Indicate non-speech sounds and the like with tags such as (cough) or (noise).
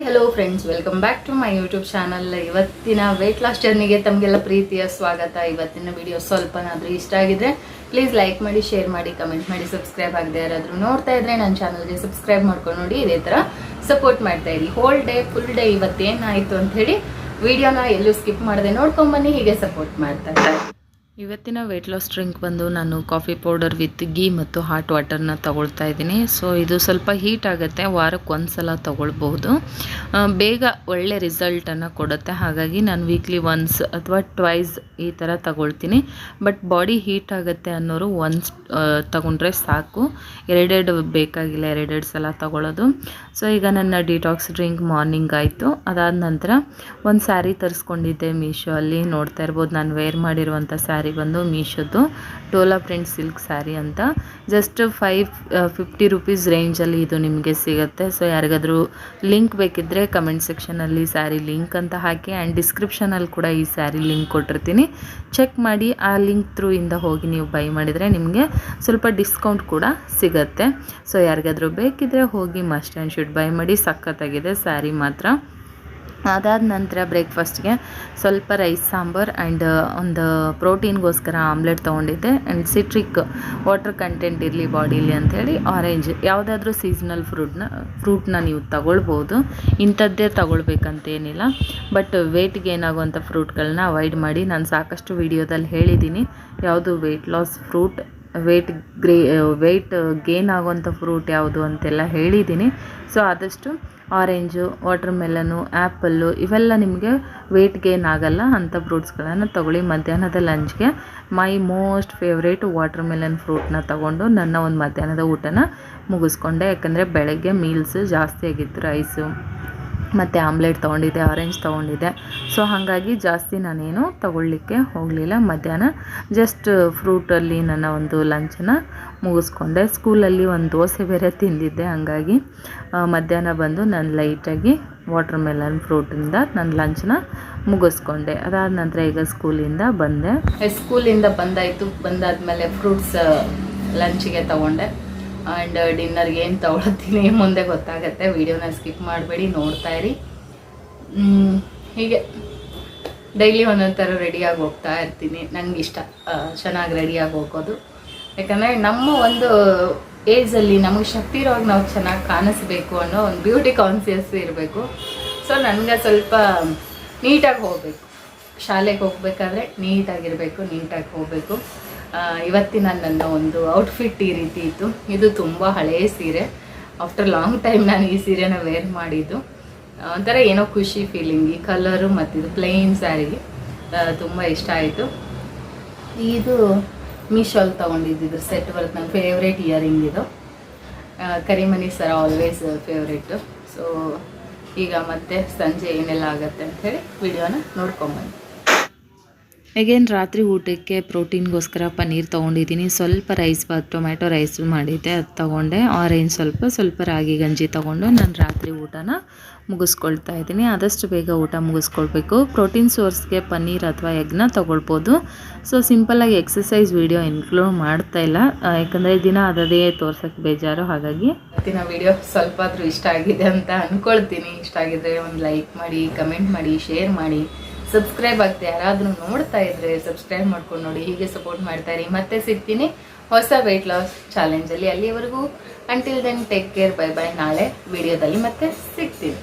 Hello friends welcome back to my YouTube channel ಇವತ್ತಿನ weight loss ಜರ್ನಿಗೆ ತಮಗೆಲ್ಲ ಪ್ರೀತಿಯ ಸ್ವಾಗತ. ಇವತ್ತಿನ ವಿಡಿಯೋ ಸ್ವಲ್ಪನಾದರೂ ಇಷ್ಟ ಆಗಿದ್ರೆ ಪ್ಲೀಸ್ ಲೈಕ್ ಮಾಡಿ ಶೇರ್ ಮಾಡಿ ಕಮೆಂಟ್ ಮಾಡಿ ಸಬ್ಸ್ಕ್ರೈಬ್ ಆಗದೆ ಯಾರಾದರೂ ನೋಡ್ತಾ ಇದ್ರೆ ನನ್ನ ಚಾನಲ್ಗೆ ಸಬ್ಸ್ಕ್ರೈಬ್ ಮಾಡ್ಕೊಂಡು ನೋಡಿ, ಇದೇ ಥರ ಸಪೋರ್ಟ್ ಮಾಡ್ತಾ ಇರಿ. ಹೋಲ್ ಡೇ ಫುಲ್ ಡೇ ಇವತ್ತೇನಾಯಿತು ಅಂತ ಹೇಳಿ ವಿಡಿಯೋನ ಎಲ್ಲೂ ಸ್ಕಿಪ್ ಮಾಡದೆ ನೋಡ್ಕೊಂಬನ್ನಿ ಹೀಗೆ ಸಪೋರ್ಟ್ ಮಾಡ್ತಾ ಇದ್ದಾರೆ ಇವತ್ತಿನ ವೆಯ್ಟ್ ಲಾಸ್ ಡ್ರಿಂಕ್ ಬಂದು ನಾನು ಕಾಫಿ ಪೌಡರ್ ವಿತ್ ಗೀ ಮತ್ತು ಹಾಟ್ ವಾಟರ್ನ ತಗೊಳ್ತಾ ಇದ್ದೀನಿ. ಸೊ ಇದು ಸ್ವಲ್ಪ ಹೀಟ್ ಆಗುತ್ತೆ, ವಾರಕ್ಕೆ ಒಂದು ಸಲ ತಗೊಳ್ಬೋದು ಬೇಗ ಒಳ್ಳೆ ರಿಸಲ್ಟನ್ನು ಕೊಡುತ್ತೆ. ಹಾಗಾಗಿ ನಾನು ವೀಕ್ಲಿ ಒನ್ಸ್ ಅಥವಾ ಟ್ವೈಸ್ ಈ ಥರ ತಗೊಳ್ತೀನಿ. ಬಟ್ ಬಾಡಿ ಹೀಟ್ ಆಗುತ್ತೆ ಅನ್ನೋರು ಒನ್ಸ್ ತಗೊಂಡ್ರೆ ಸಾಕು. ಎರಡೆರಡು ಬೇಕಾಗಿಲ್ಲ, ಎರಡೆರಡು ಸಲ ತಗೊಳ್ಳೋದು ಸೊ ಈಗ ನನ್ನ ಡಿಟಾಕ್ಸ್ ಡ್ರಿಂಕ್ ಮಾರ್ನಿಂಗ್ ಆಯಿತು. ಅದಾದ ನಂತರ ಒಂದು ಸ್ಯಾರಿ ತರಿಸ್ಕೊಂಡಿದ್ದೆ ಮೀಶೋ ಅಲ್ಲಿ. ನೋಡ್ತಾ ಇರ್ಬೋದು, ನಾನು ವೇರ್ ಮಾಡಿರುವಂಥ ಸ್ಯಾರಿ ಬಂದು ಮೀಶೋದು ಟೋಲಾ ಪ್ರಿಂಟ್ ಸಿಲ್ಕ್ ಸ್ಯಾರಿ ಅಂತ. ಜಸ್ಟ್ ಫೈವ್ ಫಿಫ್ಟಿ ರುಪೀಸ್ ರೇಂಜಲ್ಲಿ ಇದು ನಿಮಗೆ ಸಿಗುತ್ತೆ. ಸೊ ಯಾರಿಗಾದರೂ ಲಿಂಕ್ ಬೇಕಿದ್ದರೆ ಕಮೆಂಟ್ ಸೆಕ್ಷನಲ್ಲಿ ಸ್ಯಾರಿ ಲಿಂಕ್ ಅಂತ ಹಾಕಿ ಆ್ಯಂಡ್ ಡಿಸ್ಕ್ರಿಪ್ಷನಲ್ಲಿ ಕೂಡ ಈ ಸ್ಯಾರಿ ಲಿಂಕ್ ಕೊಟ್ಟಿರ್ತೀನಿ. ಚೆಕ್ ಮಾಡಿ, ಆ ಲಿಂಕ್ ಥ್ರೂ ಇಂದ ಹೋಗಿ ನೀವು ಬೈ ಮಾಡಿದರೆ ನಿಮಗೆ ಸ್ವಲ್ಪ ಡಿಸ್ಕೌಂಟ್ ಕೂಡ ಸಿಗುತ್ತೆ. ಸೊ ಯಾರಿಗಾದರೂ ಬೇಕಿದ್ದರೆ ಹೋಗಿ ಮಸ್ಟ್ ಆ್ಯಂಡ್ ಶುಡ್ ಬೈ ಮಾಡಿ, ಸಖತ್ತಾಗಿದೆ ಸ್ಯಾರಿ ಮಾತ್ರ. ಅದಾದ ನಂತರ ಬ್ರೇಕ್ಫಾಸ್ಟ್ಗೆ ಸ್ವಲ್ಪ ರೈಸ್ ಸಾಂಬಾರ್ ಆ್ಯಂಡ್ ಒಂದು ಪ್ರೋಟೀನ್ಗೋಸ್ಕರ ಆಮ್ಲೆಟ್ ತೊಗೊಂಡಿದ್ದೆ ಆ್ಯಂಡ್ ಸಿಟ್ರಿಕ್ ವಾಟರ್ ಕಂಟೆಂಟ್ ಇರಲಿ ಬಾಡೀಲಿ ಅಂಥೇಳಿ ಆರೆಂಜ್. ಯಾವುದಾದ್ರೂ ಸೀಸ್ನಲ್ ಫ್ರೂಟ್ನ ಫ್ರೂಟ್ನ ನೀವು ತಗೊಳ್ಬೋದು. ಇಂಥದ್ದೇ ತಗೊಳ್ಬೇಕಂತೇನಿಲ್ಲ. ಬಟ್ ವೇಟ್ಗೆ ಏನಾಗುವಂಥ ಫ್ರೂಟ್ಗಳನ್ನ ಅವಾಯ್ಡ್ ಮಾಡಿ ನಾನು ಸಾಕಷ್ಟು ವಿಡಿಯೋದಲ್ಲಿ ಹೇಳಿದ್ದೀನಿ. ಯಾವುದು weight loss fruit weight grey weight gain ಆಗುವಂಥ ಫ್ರೂಟ್ ಯಾವುದು ಅಂತೆಲ್ಲ ಹೇಳಿದ್ದೀನಿ. ಸೊ ಆದಷ್ಟು ಆರೆಂಜು ವಾಟರ್ ಮೆಲನು ಆ್ಯಪಲ್ಲು ಇವೆಲ್ಲ ನಿಮಗೆ ವೆಯ್ಟ್ ಗೇನ್ ಆಗಲ್ಲ ಅಂಥ ಫ್ರೂಟ್ಸ್ಗಳನ್ನು ತಗೊಳ್ಳಿ. ಮಧ್ಯಾಹ್ನದ ಲಂಚ್ಗೆ my most favourite watermelon ಫ್ರೂಟ್ನ ತಗೊಂಡು ನನ್ನ ಒಂದು ಮಧ್ಯಾಹ್ನದ ಊಟನ ಮುಗಿಸ್ಕೊಂಡೆ. ಯಾಕಂದರೆ ಬೆಳಗ್ಗೆ ಮೀಲ್ಸ್ ಜಾಸ್ತಿ ಆಗಿತ್ತು ರೈಸು. ಮತ್ತು ಆಮ್ಲೆಟ್ ತೊಗೊಂಡಿದ್ದೆ ಆರೆಂಜ್ ತೊಗೊಂಡಿದ್ದೆ. ಸೊ ಹಾಗಾಗಿ ಜಾಸ್ತಿ ನಾನೇನು ತಗೊಳ್ಳಿಕ್ಕೆ ಹೋಗಲಿಲ್ಲ. ಮಧ್ಯಾಹ್ನ ಜಸ್ಟ್ ಫ್ರೂಟಲ್ಲಿ ನನ್ನ ಒಂದು ಲಂಚನ್ನ ಮುಗಿಸ್ಕೊಂಡೆ. ಸ್ಕೂಲಲ್ಲಿ ಒಂದು ದೋಸೆ ಬೇರೆ ತಿಂದಿದ್ದೆ, ಹಾಗಾಗಿ ಮಧ್ಯಾಹ್ನ ಬಂದು ನಾನು ಲೈಟಾಗಿ ವಾಟರ್ ಮೆಲನ್ ಫ್ರೂಟಿಂದ ನನ್ನ ಲಂಚನ್ನ ಮುಗಿಸ್ಕೊಂಡೆ. ಅದಾದ ನಂತರ ಈಗ ಸ್ಕೂಲಿಂದ ಬಂದೆ. ಸ್ಕೂಲಿಂದ ಬಂದಾಯಿತು. ಬಂದಾದ್ಮೇಲೆ ಫ್ರೂಟ್ಸ್ ಲಂಚಿಗೆ ತೊಗೊಂಡೆ. ಆ್ಯಂಡ್ ಡಿನ್ನರ್ಗೆ ಏನು ತೊಗೊಳತ್ತೀನಿ (laughs) ಮುಂದೆ ಗೊತ್ತಾಗತ್ತೆ. ವಿಡಿಯೋನ ಸ್ಕಿಪ್ ಮಾಡಬೇಡಿ, ನೋಡ್ತಾ ಇರಿ. ಹೀಗೆ. ಡೈಲಿ ಒಂದೊಂದು ಥರ ರೆಡಿಯಾಗಿ ಹೋಗ್ತಾ ಇರ್ತೀನಿ. ನನಗೆ ಇಷ್ಟ ಚೆನ್ನಾಗಿ ರೆಡಿಯಾಗಿ ಹೋಗೋದು. ಯಾಕಂದರೆ ನಮ್ಮ ಒಂದು ಏಜಲ್ಲಿ ನಮಗೆ ಶಕ್ತಿ ಇರೋವಾಗ ನಾವು ಚೆನ್ನಾಗಿ ಕಾಣಿಸ್ಬೇಕು ಅನ್ನೋ ಒಂದು ಬ್ಯೂಟಿ ಕಾನ್ಸಿಯಸ್ ಇರಬೇಕು. ಸೊ ನನಗೆ ಸ್ವಲ್ಪ ನೀಟಾಗಿ ಹೋಗಬೇಕು. ಶಾಲೆಗೆ ಹೋಗಬೇಕಾದ್ರೆ ನೀಟಾಗಿರಬೇಕು ನೀಟಾಗಿ ಹೋಗಬೇಕು. ಇವತ್ತಿನ ನನ್ನ ಒಂದು ಔಟ್ಫಿಟ್ ಈ ರೀತಿ ಇತ್ತು. ಇದು ತುಂಬ ಹಳೆಯ ಸೀರೆ. ಆಫ್ಟರ್ ಲಾಂಗ್ ಟೈಮ್ ನಾನು ಈ ಸೀರೆನ ವೇರ್ ಮಾಡಿದ್ದು. ಒಂಥರ ಏನೋ ಖುಷಿ ಫೀಲಿಂಗ್ ಈ ಕಲರು ಮತ್ತು ಇದು ಪ್ಲೇನ್ ಸ್ಯಾರಿಗೆ ತುಂಬ ಇಷ್ಟ ಆಯಿತು. ಇದು ಮೀಶೋಲ್ ತೊಗೊಂಡಿದ್ದು. ಸೆಟ್ ಬರುತ್ತೆ ನನ್ನ ಫೇವ್ರೇಟ್ ಇಯರಿಂಗ್ ಇದು. ಕರಿಮನಿ ಸರ ಆಲ್ವೇಸ್ ಫೇವ್ರೇಟು ಸೊ ಈಗ ಮತ್ತೆ ಸಂಜೆ ಏನೆಲ್ಲ ಆಗುತ್ತೆ ಅಂಥೇಳಿ ವಿಡಿಯೋನ ನೋಡ್ಕೊಂಬನ್ನಿ ಅಗೇನ್ ರಾತ್ರಿ ಊಟಕ್ಕೆ ಪ್ರೋಟೀನ್ಗೋಸ್ಕರ ಪನ್ನೀರ್ ತೊಗೊಂಡಿದ್ದೀನಿ. ಸ್ವಲ್ಪ ರೈಸ್ ಬಾತ್ ಟೊಮ್ಯಾಟೊ ರೈಸ್ ಮಾಡಿದ್ದೆ, ಅದು ತೊಗೊಂಡೆ. ಆರೆಂಜ್ ಸ್ವಲ್ಪ ಸ್ವಲ್ಪ ರಾಗಿ ಗಂಜಿ ತೊಗೊಂಡು ನಾನು ರಾತ್ರಿ ಊಟನ ಮುಗಿಸ್ಕೊಳ್ತಾ ಇದ್ದೀನಿ. ಆದಷ್ಟು ಬೇಗ ಊಟ ಮುಗಿಸ್ಕೊಳ್ಬೇಕು. ಪ್ರೋಟೀನ್ ಸೋರ್ಸ್ಗೆ ಪನ್ನೀರ್ ಅಥವಾ ಎಗ್ನ ತೊಗೊಳ್ಬೋದು. ಸೊ ಸಿಂಪಲ್ಲಾಗಿ ಎಕ್ಸಸೈಸ್ ವೀಡಿಯೋ ಇನ್ಕ್ಲೂಡ್ ಮಾಡ್ತಾ ಇಲ್ಲ. ಯಾಕಂದರೆ ದಿನ ಅದೇ ತೋರ್ಸೋಕ್ಕೆ ಬೇಜಾರು. ಹಾಗಾಗಿ ಇವತ್ತಿನ ವೀಡಿಯೋ ಸ್ವಲ್ಪ ಆದರೂ ಇಷ್ಟ ಆಗಿದೆ ಅಂತ ಅಂದ್ಕೊಳ್ತೀನಿ ಇಷ್ಟ ಆಗಿದ್ರೆ ಒಂದು ಲೈಕ್ ಮಾಡಿ ಕಮೆಂಟ್ ಮಾಡಿ ಶೇರ್ ಮಾಡಿ. ಸಬ್ಸ್ಕ್ರೈಬ್ ಆಗ್ತಾ ಯಾರಾದರೂ ನೋಡ್ತಾ ಇದ್ರೆ ಸಬ್ಸ್ಕ್ರೈಬ್ ಮಾಡ್ಕೊಂಡು ನೋಡಿ, ಹೀಗೆ ಸಪೋರ್ಟ್ ಮಾಡ್ತಾ ಇರಿ. ಮತ್ತೆ ಸಿಗ್ತೀನಿ ಹೊಸ ವೆಯ್ಟ್ ಲಾಸ್ ಚಾಲೆಂಜಲ್ಲಿ ಅಲ್ಲಿವರೆಗೂ until then take care bye bye ನಾಳೆ ವಿಡಿಯೋದಲ್ಲಿ ಮತ್ತೆ ಸಿಗ್ತೀನಿ.